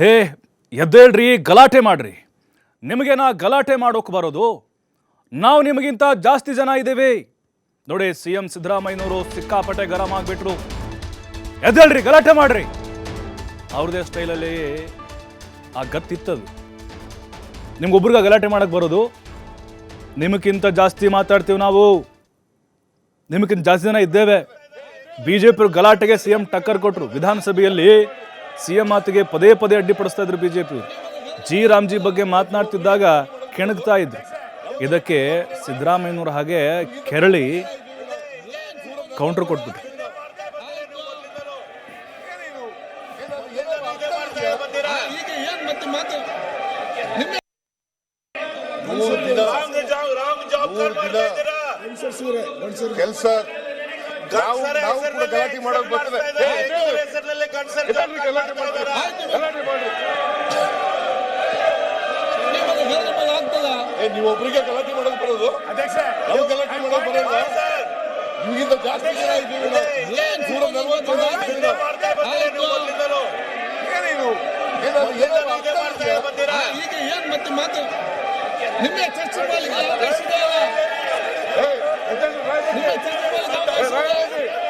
ಹೇ, ಎದ್ದೇಳ್ರಿ, ಗಲಾಟೆ ಮಾಡ್ರಿ. ನಿಮಗೇನ ಗಲಾಟೆ ಮಾಡೋಕೆ ಬರೋದು? ನಾವು ನಿಮಗಿಂತ ಜಾಸ್ತಿ ಜನ ಇದ್ದೇವೆ. ನೋಡಿ ಸಿ ಎಂ ಸಿದ್ದರಾಮಯ್ಯನವರು ಸಿಕ್ಕಾಪಟ್ಟೆ ಗರಂ ಆಗ್ಬಿಟ್ರು. ಎದ್ದೇಳ್ರಿ, ಗಲಾಟೆ ಮಾಡ್ರಿ. ಅವ್ರದೇ ಸ್ಟೈಲಲ್ಲಿ ಆ ಗತ್ತಿತ್ತದು ನಿಮ್ಗೊಬ್ರಿಗೆ ಗಲಾಟೆ ಮಾಡಕ್ಕೆ ಬರೋದು? ನಿಮಗಿಂತ ಜಾಸ್ತಿ ಮಾತಾಡ್ತೀವಿ ನಾವು. ನಿಮಗಿಂತ ಜಾಸ್ತಿ ಜನ ಇದ್ದೇವೆ. ಬಿ ಜೆ ಪಿ ಗಲಾಟೆಗೆ ಸಿ ಎಂ ಟಕ್ಕರ್ ಕೊಟ್ಟರು ವಿಧಾನಸಭೆಯಲ್ಲಿ. ಸಿಎಂ ಮಾತಿಗೆ ಪದೇ ಪದೇ ಅಡ್ಡಿಪಡಿಸ್ತಾ ಇದ್ರು ಬಿಜೆಪಿ ಜಿ ರಾಮ್ಜಿ ಬಗ್ಗೆ ಮಾತನಾಡ್ತಿದ್ದಾಗ ಕೆಣಗ್ತಾ ಇದ್ರು. ಇದಕ್ಕೆ ಸಿದ್ದರಾಮಯ್ಯನವ್ರ ಹಾಗೆ ಕೆರಳಿ ಕೌಂಟರ್ ಕೊಟ್ಬಿಟ್ರು. ಕೆಲಸ. ನಾವು ಕೂಡ ಗಲಾಟೆ ಮಾಡೋಕೆ ಬರ್ತದೆ. ಎದ್ದೇಳ್ರಿ, ಗಲಾಟೆ ಮಾಡ್ತಾರೆ. ಗಲಾಟೆ ಏ ನೀವೊಬ್ರಿಗೆ ಗಲಾಟೆ ಮಾಡೋಕೆ ಬರೋದು? ನಾವು ಗಲಾಟೆ ಮಾಡೋಕೆ ಬರೋಲ್ಲ ನಿಮಗಿಂತ ಜಾಸ್ತಿ ಜನ ಇದ್ದೀವಿ ನೂರ ನಲ್ವತ್ತು ಜನ ಏನು ನಾವು. ಏನಿದು ಏನಾದ್ರು ಏನಾದ್ರು ಅರ್ಥ ಮಾಡ್ತೀಯಾ? ಆ, ಈಗ ಏನ್ ಮತ್ತೆ ಮಾತು? ನಿಮ್ಮ ಚರ್ಚೆ ಎದ್ದೇಳ್ರಿ, ರಾಯ್ ಚರ್ಚೆ ಮಾಡ್ಲಿಕ್ಕೆ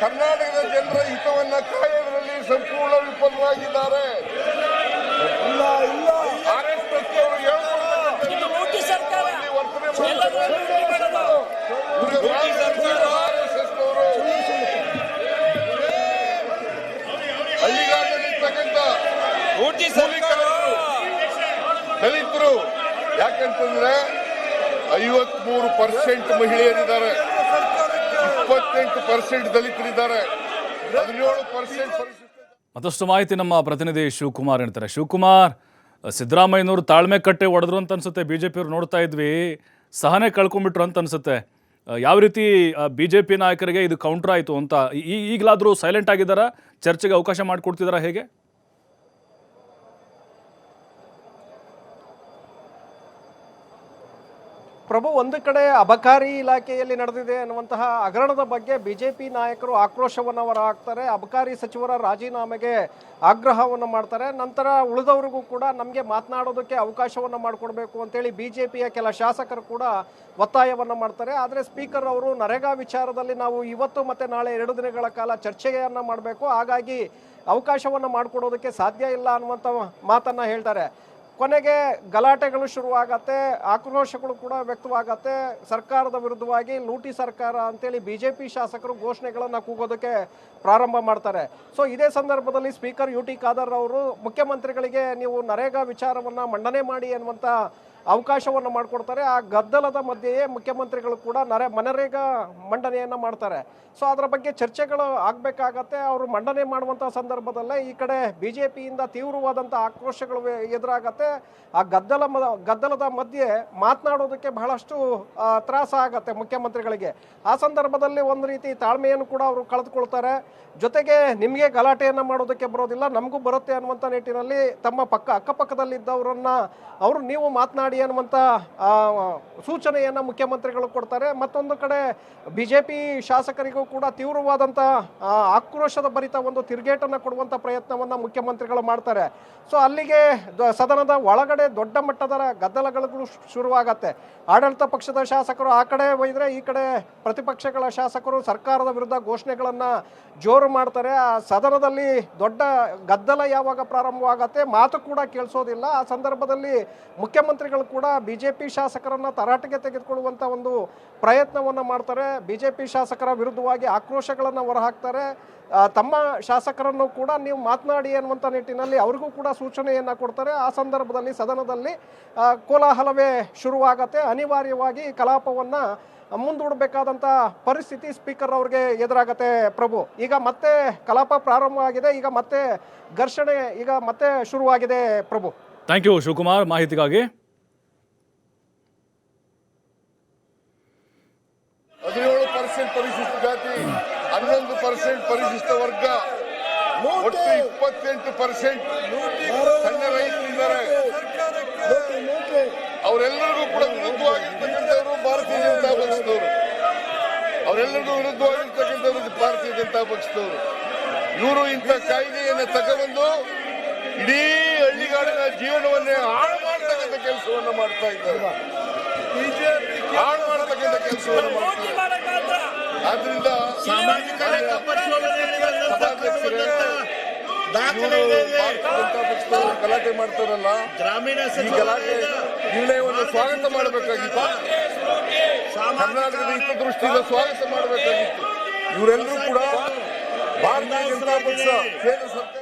ಇವ್ರಿಗೆ ಜನರ ಹಿತವನ್ನ ಕಾಯುವುದರಲ್ಲಿ ಸಂಪೂರ್ಣ ಸರ್ಕಾರ. ದಲಿತರು ಯಾಕಂತಂದ್ರೆ ಐವತ್ಮೂರು ಪರ್ಸೆಂಟ್ ಮಹಿಳೆಯರಿದ್ದಾರೆ. ಇಪ್ಪತ್ತೆಂಟು ಪರ್ಸೆಂಟ್ ದಲಿತರಿದ್ದಾರೆ. ಹದಿನೇಳು ಪರ್ಸೆಂಟ್ ಮತ್ತಷ್ಟು ಮಾಹಿತಿ ನಮ್ಮ ಪ್ರತಿನಿಧಿ ಶಿವಕುಮಾರ್ ಹೇಳ್ತಾರೆ. ಶಿವಕುಮಾರ್, ಸಿದ್ದರಾಮಯ್ಯನವರು ತಾಳ್ಮೆ ಕಟ್ಟೆ ಒಡೆದ್ರು ಅಂತ ಅನ್ಸುತ್ತೆ. ಬಿ ಜೆ ಪಿಯವ್ರು ನೋಡ್ತಾ ಇದ್ವಿ. ಸಹನೆ ಕಳ್ಕೊಂಡ್ಬಿಟ್ರು ಅಂತ ಅನ್ಸುತ್ತೆ. ಯಾವ ರೀತಿ ಬಿ ಜೆ ಪಿ ನಾಯಕರಿಗೆ ಇದು ಕೌಂಟರ್ ಆಯಿತು ಅಂತ ಈಗಲಾದರೂ ಸೈಲೆಂಟ್ ಆಗಿದ್ದಾರಾ? ಚರ್ಚೆಗೆ ಅವಕಾಶ ಮಾಡಿಕೊಡ್ತಿದ್ದಾರಾ ಹೇಗೆ? ಪ್ರಭು, ಒಂದು ಕಡೆ ಅಬಕಾರಿ ಇಲಾಖೆಯಲ್ಲಿ ನಡೆದಿದೆ ಅನ್ನುವಂತಹ ಹಗರಣದ ಬಗ್ಗೆ ಬಿಜೆಪಿ ನಾಯಕರು ಆಕ್ರೋಶವನ್ನು ಹೊರಹಾಕ್ತಾರೆ. ಅಬಕಾರಿ ಸಚಿವರ ರಾಜೀನಾಮೆಗೆ ಆಗ್ರಹವನ್ನು ಮಾಡ್ತಾರೆ. ನಂತರ ಉಳಿದವರಿಗೂ ಕೂಡ ನಮಗೆ ಮಾತನಾಡೋದಕ್ಕೆ ಅವಕಾಶವನ್ನು ಮಾಡಿಕೊಡ್ಬೇಕು ಅಂತೇಳಿ ಬಿಜೆಪಿಯ ಕೆಲ ಶಾಸಕರು ಕೂಡ ಒತ್ತಾಯವನ್ನು ಮಾಡ್ತಾರೆ. ಆದರೆ ಸ್ಪೀಕರ್ ಅವರು, ನರೇಗಾ ವಿಚಾರದಲ್ಲಿ ನಾವು ಇವತ್ತು ಮತ್ತು ನಾಳೆ ಎರಡು ದಿನಗಳ ಕಾಲ ಚರ್ಚೆಯನ್ನು ಮಾಡಬೇಕು. ಹಾಗಾಗಿ ಅವಕಾಶವನ್ನು ಮಾಡಿಕೊಡೋದಕ್ಕೆ ಸಾಧ್ಯ ಇಲ್ಲ ಅನ್ನುವಂಥ ಮಾತನ್ನು ಹೇಳ್ತಾರೆ. ಕೊನೆಗೆ ಗಲಾಟೆಗಳು ಶುರುವಾಗತ್ತೆ, ಆಕ್ರೋಶಗಳು ಕೂಡ ವ್ಯಕ್ತವಾಗತ್ತೆ. ಸರ್ಕಾರದ ವಿರುದ್ಧವಾಗಿ ಲೂಟಿ ಸರ್ಕಾರ ಅಂತೇಳಿ ಬಿ ಜೆ ಪಿ ಶಾಸಕರು ಘೋಷಣೆಗಳನ್ನು ಕೂಗೋದಕ್ಕೆ ಪ್ರಾರಂಭ ಮಾಡ್ತಾರೆ. ಸೊ ಇದೇ ಸಂದರ್ಭದಲ್ಲಿ ಸ್ಪೀಕರ್ ಯು ಟಿ ಖಾದರ್ ಅವರು ಮುಖ್ಯಮಂತ್ರಿಗಳಿಗೆ ನೀವು ನರೇಗಾ ವಿಚಾರವನ್ನು ಮಂಡನೆ ಮಾಡಿ ಅನ್ನುವಂಥ ಅವಕಾಶವನ್ನು ಮಾಡಿಕೊಡ್ತಾರೆ. ಆ ಗದ್ದಲದ ಮಧ್ಯೆಯೇ ಮುಖ್ಯಮಂತ್ರಿಗಳು ಕೂಡ ನರೆ ಮನರೇಗಾ ಮಂಡನೆಯನ್ನು ಮಾಡ್ತಾರೆ. ಸೊ ಅದರ ಬಗ್ಗೆ ಚರ್ಚೆಗಳು ಆಗಬೇಕಾಗತ್ತೆ. ಅವರು ಮಂಡನೆ ಮಾಡುವಂಥ ಸಂದರ್ಭದಲ್ಲೇ ಈ ಕಡೆ ಬಿ ಜೆ ಪಿಯಿಂದ ತೀವ್ರವಾದಂಥ ಆಕ್ರೋಶಗಳು ಎದುರಾಗತ್ತೆ. ಆ ಗದ್ದಲ ಗದ್ದಲದ ಮಧ್ಯೆ ಮಾತನಾಡೋದಕ್ಕೆ ಬಹಳಷ್ಟು ತ್ರಾಸ ಆಗತ್ತೆ ಮುಖ್ಯಮಂತ್ರಿಗಳಿಗೆ. ಆ ಸಂದರ್ಭದಲ್ಲಿ ಒಂದು ರೀತಿ ತಾಳ್ಮೆಯನ್ನು ಕೂಡ ಅವರು ಕಳೆದುಕೊಳ್ತಾರೆ. ಜೊತೆಗೆ ನಿಮಗೆ ಗಲಾಟೆಯನ್ನು ಮಾಡೋದಕ್ಕೆ ಬರೋದಿಲ್ಲ, ನಮಗೂ ಬರುತ್ತೆ ಅನ್ನುವಂಥ ನಿಟ್ಟಿನಲ್ಲಿ ತಮ್ಮ ಪಕ್ಕ, ಅಕ್ಕಪಕ್ಕದಲ್ಲಿದ್ದವರನ್ನು, ಅವರು ನೀವು ಮಾತನಾಡಿ ಅನ್ನುವಂಥ ಆ, ಸೂಚನೆಯನ್ನು ಮುಖ್ಯಮಂತ್ರಿಗಳು ಕೊಡ್ತಾರೆ. ಮತ್ತೊಂದು ಕಡೆ ಬಿ ಜೆ ಪಿ ಶಾಸಕರಿಗೂ ಕೂಡ ತೀವ್ರವಾದಂಥ ಆಕ್ರೋಶದ ಭರಿತ ಒಂದು ತಿರುಗೇಟನ್ನು ಕೊಡುವಂಥ ಪ್ರಯತ್ನವನ್ನು ಮುಖ್ಯಮಂತ್ರಿಗಳು ಮಾಡ್ತಾರೆ. ಸೊ ಅಲ್ಲಿಗೆ ಸದನದ ಒಳಗಡೆ ದೊಡ್ಡ ಮಟ್ಟದ ಗದ್ದಲಗಳು ಶುರುವಾಗತ್ತೆ. ಆಡಳಿತ ಪಕ್ಷದ ಶಾಸಕರು ಆ ಕಡೆ ಒಯ್ದರೆ ಈ ಕಡೆ ಪ್ರತಿಪಕ್ಷಗಳ ಶಾಸಕರು ಸರ್ಕಾರದ ವಿರುದ್ಧ ಘೋಷಣೆಗಳನ್ನು ಜೋರು ಮಾಡ್ತಾರೆ. ಆ ಸದನದಲ್ಲಿ ದೊಡ್ಡ ಗದ್ದಲ ಯಾವಾಗ ಪ್ರಾರಂಭವಾಗತ್ತೆ ಮಾತು ಕೂಡ ಕೇಳಿಸೋದಿಲ್ಲ. ಆ ಸಂದರ್ಭದಲ್ಲಿ ಮುಖ್ಯಮಂತ್ರಿಗಳು ಅಭ್ಯರ್ಥಿಗಳು ಕೂಡ ಬಿ ಜೆ ಪಿ ಶಾಸಕರನ್ನ ತರಾಟೆಗೆ ತೆಗೆದುಕೊಳ್ಳುವಂಥ ಒಂದು ಪ್ರಯತ್ನವನ್ನು ಮಾಡ್ತಾರೆ. ಬಿ ಜೆ ಪಿ ಶಾಸಕರ ವಿರುದ್ಧವಾಗಿ ಆಕ್ರೋಶಗಳನ್ನು ಹೊರಹಾಕ್ತಾರೆ. ತಮ್ಮ ಶಾಸಕರನ್ನು ಕೂಡ ನೀವು ಮಾತನಾಡಿ ಅನ್ನುವಂಥ ನಿಟ್ಟಿನಲ್ಲಿ ಅವ್ರಿಗೂ ಕೂಡ ಸೂಚನೆಯನ್ನು ಕೊಡ್ತಾರೆ. ಆ ಸಂದರ್ಭದಲ್ಲಿ ಸದನದಲ್ಲಿ ಕೋಲಾಹಲವೇ ಶುರುವಾಗತ್ತೆ. ಅನಿವಾರ್ಯವಾಗಿ ಕಲಾಪವನ್ನು ಮುಂದೂಡಬೇಕಾದಂಥ ಪರಿಸ್ಥಿತಿ ಸ್ಪೀಕರ್ ಅವ್ರಿಗೆ ಎದುರಾಗತ್ತೆ ಪ್ರಭು. ಈಗ ಮತ್ತೆ ಕಲಾಪ ಪ್ರಾರಂಭವಾಗಿದೆ ಈಗ ಮತ್ತೆ ಘರ್ಷಣೆ, ಈಗ ಮತ್ತೆ ಶುರುವಾಗಿದೆ ಪ್ರಭು. Thank you Shivakumar. ಮಾಹಿತಿಗಾಗಿ ಹದಿನೇಳು ಪರ್ಸೆಂಟ್ ಪರಿಶಿಷ್ಟ ಜಾತಿ ಹನ್ನೊಂದು ಪರ್ಸೆಂಟ್ ಪರಿಶಿಷ್ಟ ವರ್ಗ ಒಟ್ಟು ಇಪ್ಪತ್ತೆಂಟು ಪರ್ಸೆಂಟ್ ಸಣ್ಣ ರೈತರಿದ್ದಾರೆ. ಅವರೆಲ್ಲರಿಗೂ ಕೂಡ ವಿರುದ್ಧವಾಗಿರ್ತಕ್ಕಂಥವ್ರು ಭಾರತೀಯ ಜನತಾ ಪಕ್ಷದವರು. ಅವರೆಲ್ಲರಿಗೂ ವಿರುದ್ಧವಾಗಿರ್ತಕ್ಕಂಥವ್ರು ಭಾರತೀಯ ಜನತಾ ಪಕ್ಷದವರು. ಇವರು ಇಂಥ ಕಾಯ್ದೆಯನ್ನು ತಗೊಂಡು ಇಡೀ ಹಳ್ಳಿಗಾಡಿನ ಜೀವನವನ್ನೇ ಹಾಳು ಮಾಡತಕ್ಕಂಥ ಕೆಲಸವನ್ನು ಮಾಡ್ತಾ ಇದ್ದಾರೆ. ಹಾಳು ಮಾಡತಕ್ಕಂಥ ಕೆಲಸವನ್ನು ಮಾಡ್ತಾ ಇದ್ದಾರೆ. ಆದ್ರಿಂದ ಸಾಮಾಜಿಕ ದಾಖಲೆ ಇದೆ. ಗಲಾಟೆ ಮಾಡ್ತಾರಲ್ಲ ಗ್ರಾಮೀಣ ಈ ಗಲಾಟೆ ನಿರ್ಣಯವನ್ನು ಸ್ವಾಗತ ಮಾಡಬೇಕಾಗಿತ್ತು. ಸಾಮಾಜಿಕ ಕರ್ನಾಟಕದ ಹಿತದೃಷ್ಟಿಯಿಂದ ಸ್ವಾಗತ ಮಾಡಬೇಕಾಗಿತ್ತು. ಇವರೆಲ್ಲರೂ ಕೂಡ ಭಾರತೀಯ ಜನತಾ ಪಕ್ಷ ಕೇಂದ್ರ ಸರ್ಕಾರ